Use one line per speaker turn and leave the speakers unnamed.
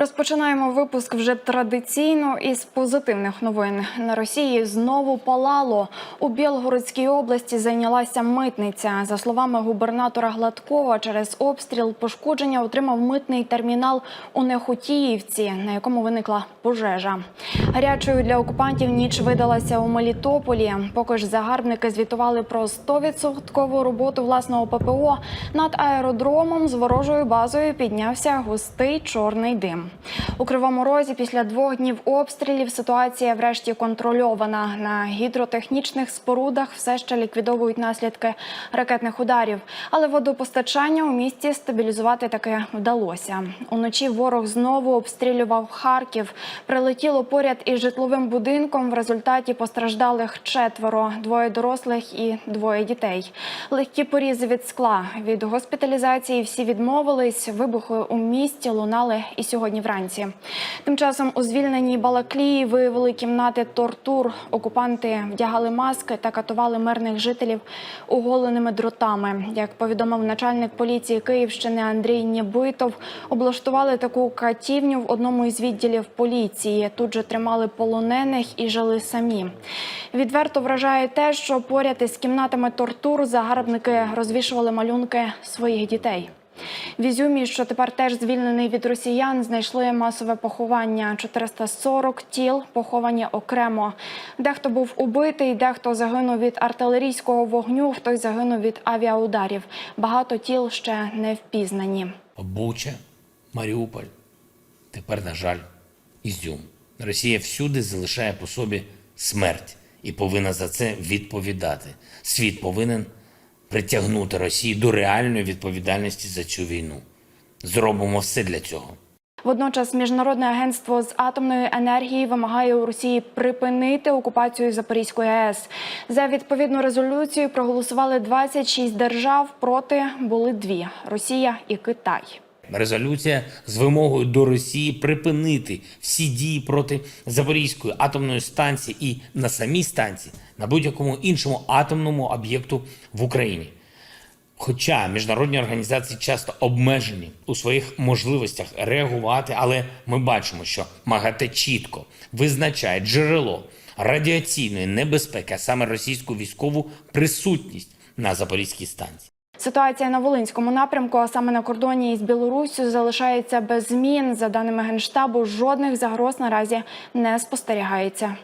Розпочинаємо випуск вже традиційно із позитивних новин. На Росії знову палало. У Білгородській області зайнялася митниця. За словами губернатора Гладкова, через обстріл пошкодження отримав митний термінал у Нехотіївці, на якому виникла пожежа. Гарячою для окупантів ніч видалася у Мелітополі. Поки ж загарбники звітували про 100% роботу власного ППО. Над аеродромом з ворожою базою піднявся густий чорний дим. Yeah. У Кривому Розі після двох днів обстрілів ситуація врешті контрольована. На гідротехнічних спорудах все ще ліквідовують наслідки ракетних ударів, але водопостачання у місті стабілізувати таки вдалося. Уночі ворог знову обстрілював Харків. Прилетіло поряд із житловим будинком. В результаті постраждалих четверо: двоє дорослих і двоє дітей. Легкі порізи від скла. Від госпіталізації всі відмовились. Вибухи у місті лунали і сьогодні вранці. Тим часом у звільненій Балаклії виявили кімнати тортур. Окупанти вдягали маски та катували мирних жителів оголеними дротами. Як повідомив начальник поліції Київщини Андрій Нєбитов, облаштували таку катівню в одному із відділів поліції. Тут же тримали полонених і жили самі. Відверто вражає те, що поряд із кімнатами тортур загарбники розвішували малюнки своїх дітей. В Ізюмі, що тепер теж звільнений від росіян, знайшли масове поховання. 440 тіл поховані окремо. Дехто був убитий, дехто загинув від артилерійського вогню, хтось загинув від авіаударів. Багато тіл ще не впізнані.
Буча, Маріуполь, тепер, на жаль, Ізюм. Росія всюди залишає по собі смерть і повинна за це відповідати. Світ повинен притягнути Росію до реальної відповідальності за цю війну. Зробимо все для цього.
Водночас міжнародне агентство з атомної енергії вимагає у Росії припинити окупацію Запорізької АЕС. За відповідну резолюцію проголосували 26 держав. Проти були дві Росія і Китай.
Резолюція з вимогою до Росії припинити всі дії проти Запорізької атомної станції і на самій станції на будь-якому іншому атомному об'єкту в Україні. Хоча міжнародні організації часто обмежені у своїх можливостях реагувати, але ми бачимо, що МАГАТЕ чітко визначає джерело радіаційної небезпеки, а саме російську військову присутність на Запорізькій станції.
Ситуація на Волинському напрямку, а саме на кордоні із Білоруссю, залишається без змін. За даними генштабу, жодних загроз наразі не спостерігається.